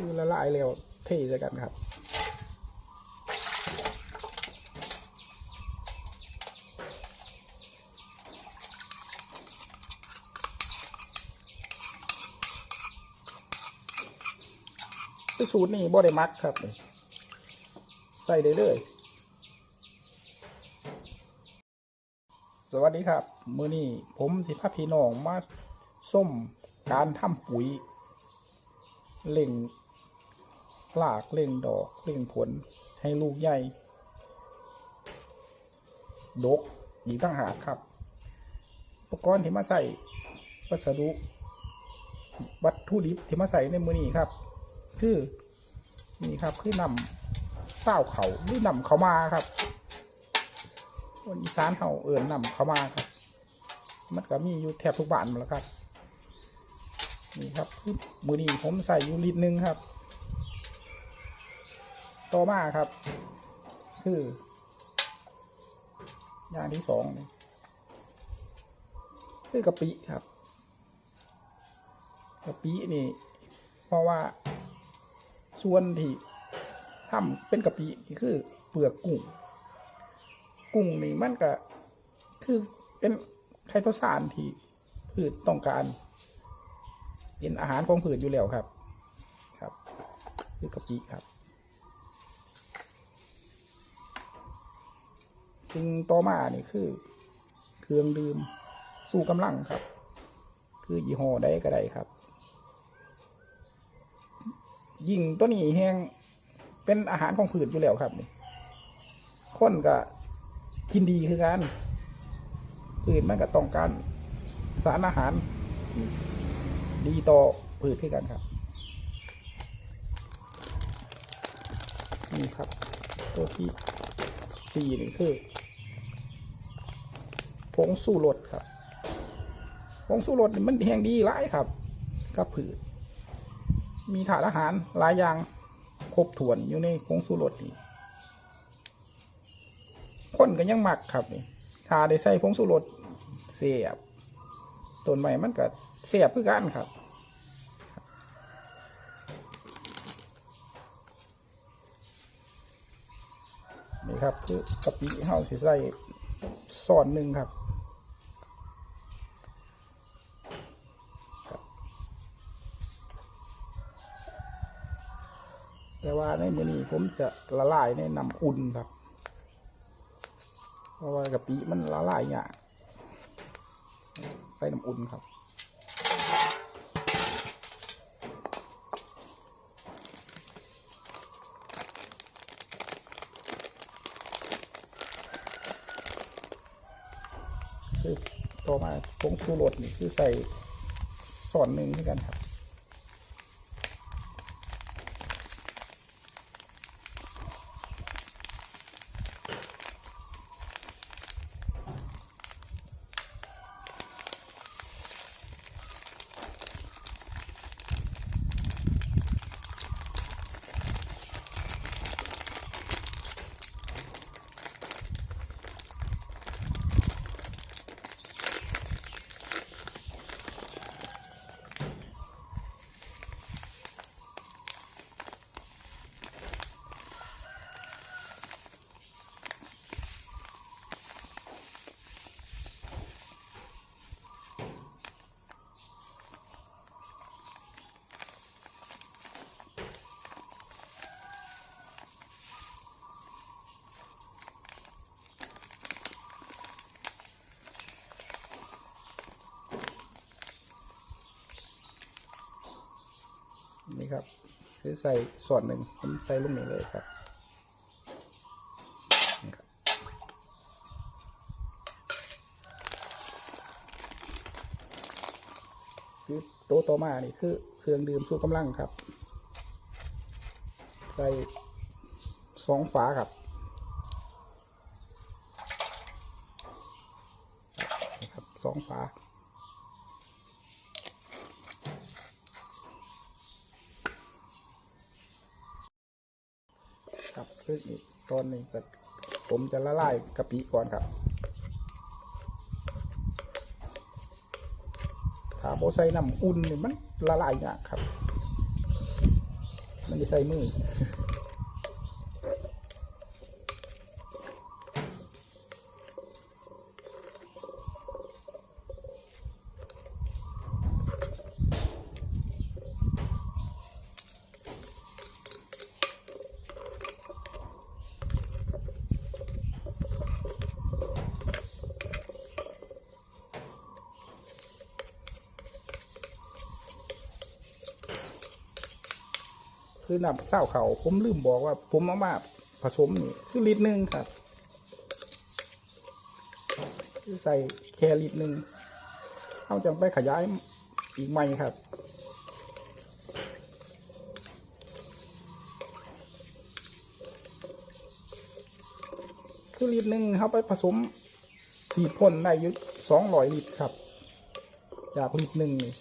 คือละลายเร็วเทใส่กันครับสูตรนี่บ่ได้มักครับ ใส่ได้เลย สวัสดีครับ มื้อนี้ผมสิพาพี่น้องมาส้มการทำปุ๋ยเล่ง ลากเล่งดอกเล่งผลให้ลูกใหญ่ดกอีกตั้งหากครับ อุปกรณ์ที่มาใส่วัสดุวัตถุดิบที่มาใส่ในมือนี้ครับ คือนี่ครับคือนำเต้าเขาหรือนำเขามาครับคนอีสานเขาเอื่นนำเขามาครับ มันก็มีอยู่แทบทุกบ้านหมดแล้วครับ นี่ครับมือนี้ผมใส่อยู่ลิตรหนึ่งครับ ต่อมาครับ คือ อย่างที่สองคือกะปิครับกะปินี่ เพราะว่า ส่วนที่ทำเป็นกะปินี่คือ เปลือกกุ้ง กุ้งนี่มันก็คือเป็นไคโตซานที่พืชต้องการเป็นอาหารของพืชอยู่แล้วครับ ครับ คือกะปิครับ สิ่งต่อมานี่คือ เครื่องดื่มสู้กำลังครับ คือยี่ห้อใดก็ได้ครับ ยิ่งตัวนี้แห้งเป็นอาหารของพืชอยู่แล้วครับนี่คนก็กินดีคือกันพืชมันก็ต้องการสารอาหารดีต่อพืชคือกันครับ นี่ครับ ตัวที่สี่นี่คือ ผงสู้รสครับผงสู้รสมันแห้งดีหลายครับกับพืชมีถาดอาหารหลายอย่างครบถ้วนอยู่ในผงสู้รสนี่คนก็ยังหมักครับนี่ถ้าได้ใส่ผงสู้รสเสียบต้นใหม่มันก็เสียบคือกันครับนี่ครับคือกะปิเฮาสิใส่ส่อนหนึ่งครับ แต่ว่าใน มือนี้ผมจะละลายในน้ำอุ่นครับ เพราะว่ากะปิมันละลายยากใส่น้ำอุ่นครับคือต่อมาผงชูรสนี่คือใส่ส่วนหนึ่งด้วยกันครับ นี่ ครับคือใส่ส่วนหนึ่งผมใส่ลูกนี้เลยครับคือโตต่อมานี่คือเครื่องดื่มชูกำลังครับ ใส่สองฝาครับนี่ครับสองฝา ครับคืออีกตอนนี้ก็ผมจะละลายกะปิก่อนครับถ้าโบใส่น้ำอุ่นนี่มันละลายยากครับได้ใส่มือ คือน้ำเศร้าเขาผมลืมบอกว่า ผมเอามาผสมนี่คือลิตรหนึ่งครับ คือใส่แค่ลิตรหนึ่งเขาจังไปขยายอีกใหม่ครับคือลิตรหนึ่งเขาไปผสมสีพ่นได้ยุสองร้อยลิตรครับ จากลิตรหนึ่งนี่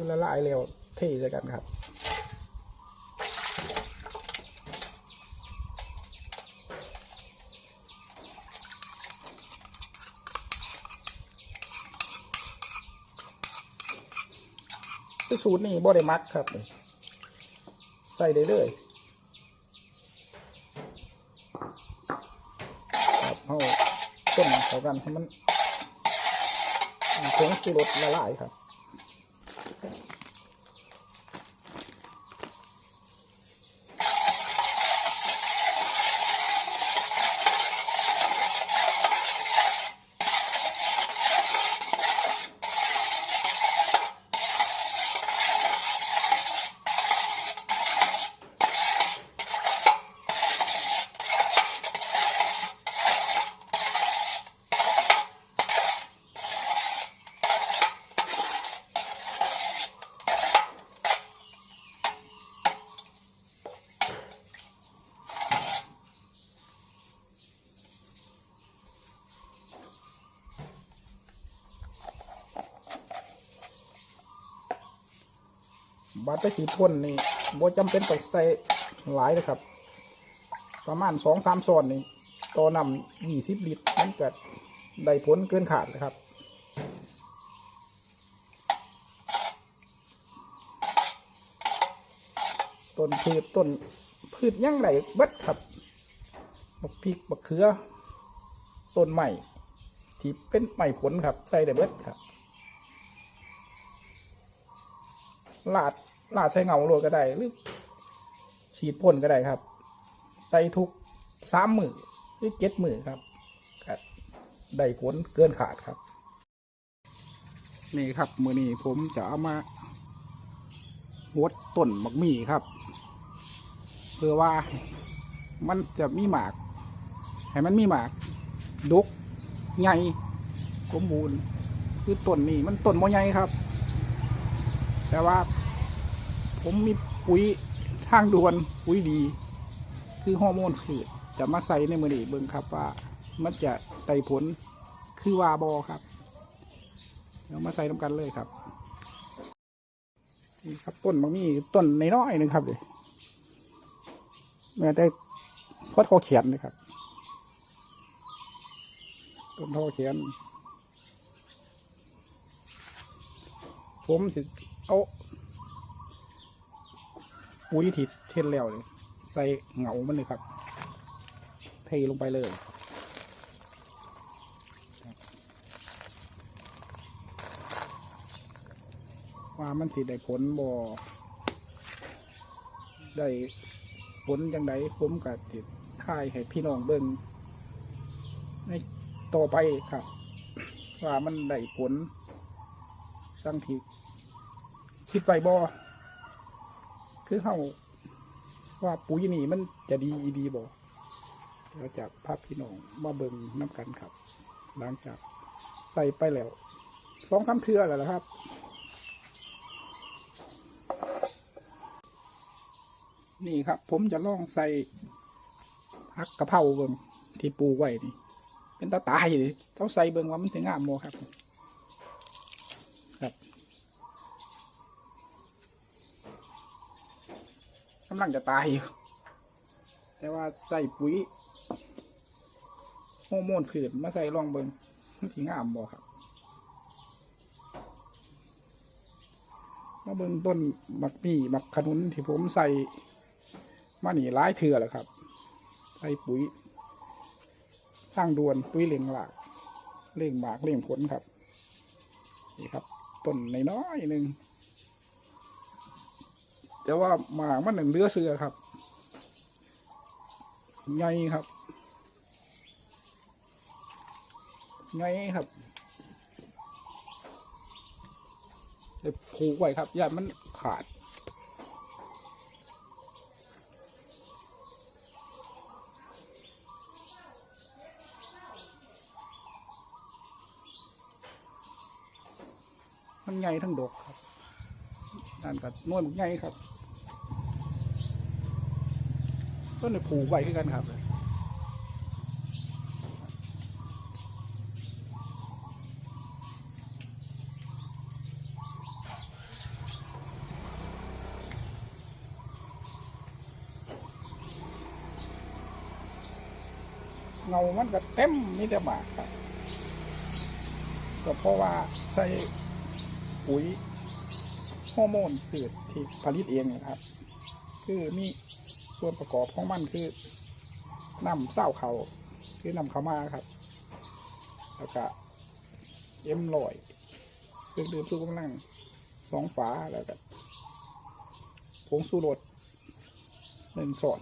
ือละลายเร็วเท่ใช่กันครับสูตรนี่บ่ได้มักครับ ใส่ได้เลยครับเอาต้นเข้ากันให้มันผงชูรสละลายครับ บัตรไปสีพ่นนี่บ่จำเป็นต้องใส่หลายเลยครับ ประมาณสองสามซอนนี่ต่อนำยี่สิบลิตรมันจะได้ผลเกินขาดเลยครับต้นพืชต้นพืชยังไหลเบิดครับบักพริกบักเขือต้นใหม่ที่เป็นใหม่ผลครับใส่ได้เบิดครับลาด ลาดใส่เงาโรยก็ได้ หรือฉีดพ่นก็ได้ครับ ใส่ทุกสามมือหรือเจ็ดมือครับได้ผลเกินขาดครับ นี่ครับมือนี้ผมจะเอามาหวดต้นบักหมี่ครับเพื่อว่ามันจะมีหมาก ให้มันมีหมากดกใหญ่สมบูรณ์คือต้นนี้มันต้นโมใหญ่ครับ แต่ว่า ผมมีปุ๋ยทางด่วนปุ๋ยดี คือฮอร์โมนพืชจะมาใส่ในมือนี้เบิ่งครับว่ามันจะได้ผลคือวาบอครับเดี๋ยวมาใส่ทำกันเลยครับนี่ครับต้นบางมีต้นในน้อยหนึงครับเลยแม้แต่พอดคอเขียนเลยครับต้นทอเขียน ผมสิเอา ปุ๋ยที่เทศแล้วเลยใส่เหงามันเลยครับ เทลงไปเลยว่ามันสิได้ผลบ่ได้ผลจังไดผมกับติดท่ายให้พี่น้องเบิ่งในต่อไปครับ ว่ามันได้ผลตั้งที่คิดไปบ่ คือเฮาว่าปุ๋ยนี่มันจะดีดีบ่เดี๋ยวจากภาพพี่น้องมาเบิ่งน้ำกันครับ หลังจากใส่ไปแล้วสองสามเทือแล้วล่ะครับนี่ครับ ผมจะลองใส่พักกะเพราเบิ่งที่ปูไว้นี่ เป็นตาตายเลยต้องใส่เบิ่งว่ามันถึงงามโมครับ กำลังจะตายอยู่ แต่ว่าใส่ปุ๋ยฮโมนพืชมาใส่ลองเบิงมันถึงามบ่ครับมาเบิงต้นบักมี่บักขนุนที่ผมใส่มาหนี่หลายเถื่อแล้วครับ ใส่ปุ๋ยทางด่วนปุ๋ยเล่งหลากเล่งหมากเล่งผลครับ นี่ครับต้นน้อยหนึ่ง แต่ว่าหมากมันหนึ่งเลือเสือครับใหญ่ครับใหญ่ครับเดี๋ยวผูกไว้ครับอย่ามันขาดมันใหญ่ทั้งดกครับนั่นก็นวลใหญ่ครับ ต้นนี้ผูกไว้คือกันครับเงามันก็เต็มนี่แต่หมากครับก็เพราะว่าใส่ปุ๋ยฮอร์โมนพืชที่ผลิตเองนะครับ คือมี ส่วนประกอบของมันคือน้ำเศร้าเขาคือน้ำเขามาครับ แล้วก็เอ็มลอยเครื่องดื่มสู้กำลังสองฝาแล้วก็ผงสูรสหนึ่งส่วน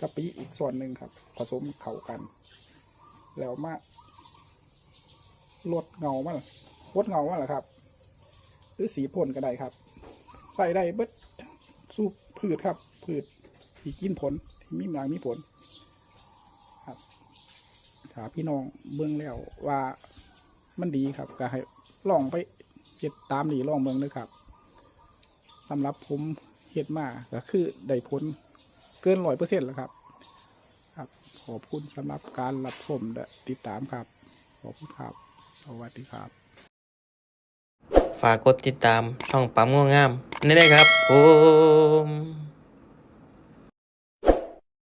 กะปิอีกส่วนหนึ่งครับ ผสมเข้ากัน แล้วมาลดเงามันลดเงามันเหรอครับ หรือสีพ่นก็ได้ครับ ส่ได้เบิดสู้พืชครับ พืชที่กินผลที่มีหมากมีผล ครับถ้าพี่น้องเบิ่งแล้วว่ามันดีครับก็ให้ลองไปเฮ็ดตามนี่ลองเบิ่งเลยครับสำหรับผมเฮ็ดมาก็คือได้ผลเกินร้อยเปอร์เซ็นต์แล้วครับ ครับ ขอบคุณสำหรับการรับชมและติดตามครับ ขอบคุณครับ สวัสดีครับ ฝากกดติดตามช่องปั๊มง่วงงามนี่ได้ครับผม